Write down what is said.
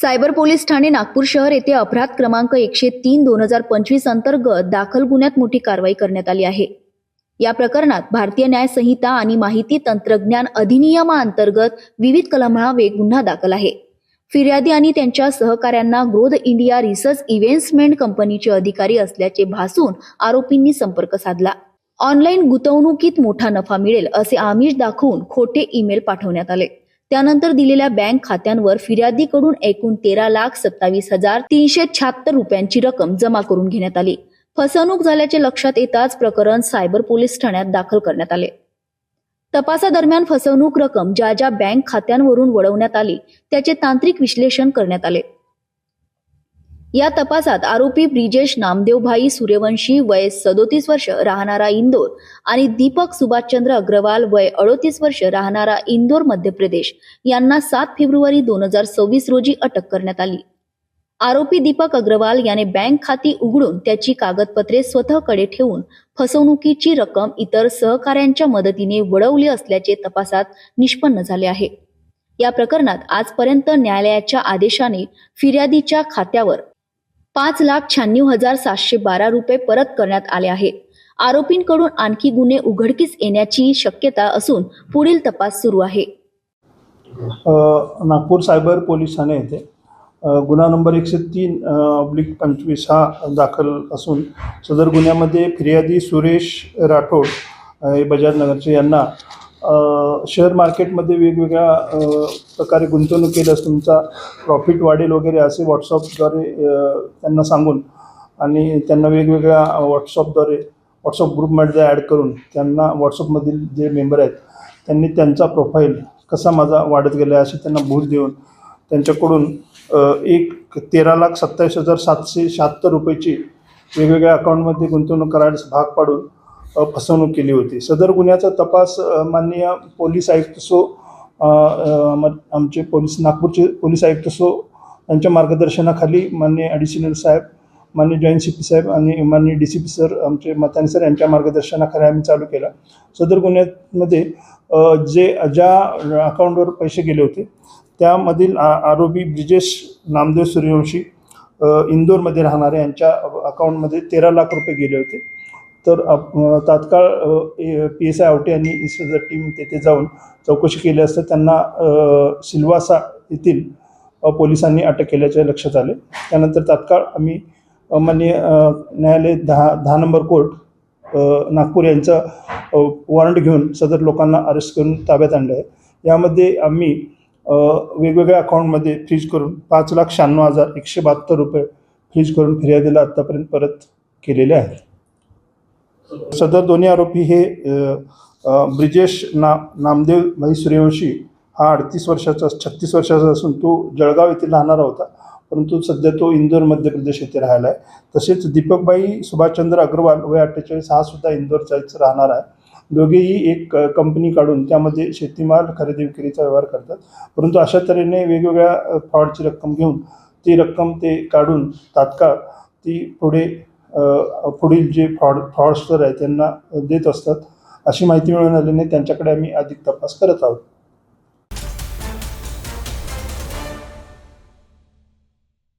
Cyber police Thane Nagpur शहर येथे अपराध क्रमांक एकशे तीन दोन हजार पंचवीस अंतर्गत दाखल गुन्ह्यात मोठी कारवाई करण्यात आली आहे. या प्रकरणात भारतीय न्याय संहिता आणि माहिती तंत्रज्ञान अधिनियमाअंतर्गत विविध कलमावे गुन्हा दाखल आहे. फिर्यादी आणि त्यांच्या सहकाऱ्यांना ग्रोथ इंडिया रिसर्च इव्हेंट्समेंट कंपनीचे अधिकारी असल्याचे भासून आरोपींनी संपर्क साधला. ऑनलाईन गुंतवणुकीत मोठा नफा मिळेल असे आमिष दाखवून खोटे ईमेल पाठवण्यात आले. त्यानंतर दिलेल्या बँक खात्यांवर फिर्यादीकडून एकूण तेरा लाख सत्तावीस हजार तीनशे शहात्तर रुपयांची रक्कम जमा करून घेण्यात आली. फसवणूक झाल्याचे लक्षात येताच प्रकरण सायबर पोलीस ठाण्यात दाखल करण्यात आले. तपासादरम्यान फसवणूक रक्कम ज्या ज्या बँक खात्यांवरून वळवण्यात आली त्याचे तांत्रिक विश्लेषण करण्यात आले. या तपासात आरोपी ब्रिजेश नामदेवभाई सूर्यवंशी वय सदोतीस वर्ष राहणारा इंदोर आणि दीपक सुभाषचंद्र अग्रवाल वय अडोतीस वर्ष राहणारा इंदोर मध्य प्रदेश यांना सात फेब्रुवारी दोन हजार सव्वीस रोजी अटक करण्यात आली. आरोपी दीपक अग्रवाल याने बँक खाती उघडून त्याची कागदपत्रे स्वतःकडे ठेवून फसवणुकीची रक्कम इतर सहकाऱ्यांच्या मदतीने वळवली असल्याचे तपासात निष्पन्न झाले आहे. या प्रकरणात आजपर्यंत न्यायालयाच्या आदेशाने फिर्यादीच्या खात्यावर पाच लाख शहाण्णव हजार सातशे बारा रुपये परत करण्यात आले आहेत आरोपींकडून आणखी गुन्हे उघडकीस येण्याची शक्यता असून पुढील तपास सुरू आहे. नागपूर सायबर पोलीस ठाणे येथे गुन्हा नंबर एकशे तीन ऑब्लिक पंचवीस हा दाखल असून सदर गुन्ह्यामध्ये फिर्यादी सुरेश राठोड हे बजाजनगरचे यांना शेअर मार्केटमध्ये वेगवेगळ्या प्रकारे गुंतवणूक केल्यास तुमचा प्रॉफिट वाढेल वगैरे असे व्हॉट्सअपद्वारे त्यांना सांगून आणि त्यांना वेगवेगळ्या व्हॉट्सअपद्वारे व्हॉट्सअप ग्रुपमध्ये ॲड करून त्यांना व्हॉट्सअपमधील जे मेंबर आहेत त्यांनी त्यांचा प्रोफाईल कसा माझा वाढत गेला आहे असे त्यांना भूल देऊन त्यांच्याकडून एक तेरा लाख सत्तावीस हजार सातशे शहात्तर रुपयाची वेगवेगळ्या अकाउंटमध्ये गुंतवणूक करायला भाग पाडून फसवणूक केली होती. सदर गुन्ह्याचा तपास माननीय पोलीस आयुक्त सो म- आमचे पोलीस नागपूरचे पोलीस आयुक्त सो यांच्या मार्गदर्शनाखाली माननीय ॲडिशनल साहेब माननीय जॉईंट सी पी साहेब आणि माननीय डी सी पी सर आमचे मतानी सर यांच्या मार्गदर्शनाखाली आम्ही चालू केला. सदर गुन्ह्यामध्ये जे ज्या अकाउंटवर पैसे गेले होते त्यामधील आ आरोपी ब्रिजेश नामदेव सूर्यवंशी इंदोरमध्ये राहणारे यांच्या अकाउंटमध्ये तेरा लाख रुपये गेले होते. तर तात्काळ पी एस आय आवटे यांनी ही टीम तेथे जाऊन चौकशी केली असता त्यांना सिल्वासा येथील पोलिसांनी अटक केल्याचे लक्षात आले. त्यानंतर तात्काळ आम्ही मान्य माननीय न्यायालय दहा दहा नंबर कोर्ट नागपूर यांचा वॉरंट घेऊन सदर लोकांना अरेस्ट करून ताब्यात आणलं आहे. यामध्ये आम्ही वेगवेगळ्या अकाउंटमध्ये फ्रीज करून पाच लाख शहाण्णव हजार एकशे बहात्तर रुपये फ्रीज करून फिर्यादीला आत्तापर्यंत परत केलेले आहेत. सदर दोन्ही आरोपी हे ब्रिजेश ना नामदेव भाई सूर्यवंशी हा अडतीस वर्षाचा छत्तीस वर्षाचा असून तो जळगाव येथे राहणारा होता. परंतु सध्या तो इंदोर मध्य प्रदेश येथे राहिला आहे तसेच दीपकबाई सुभाषचंद्र अग्रवाल वय अठ्ठेचाळीस हा सुद्धा इंदोरचाच राहणार आहे. दोघेही एक कंपनी काढून त्यामध्ये शेतीमाल खरेदी विक्रीचा व्यवहार करतात. परंतु अशा तऱ्हेने वेगवेगळ्या फ्रॉडची रक्कम घेऊन ती रक्कम ते काढून तात्काळ ती पुढे पुढील जे फ्रॉड फ्रॉडस्टर आहे त्यांना देत असतात. अशी माहिती मिळून आल्याने त्यांच्याकडे आम्ही अधिक तपास करत आहोत.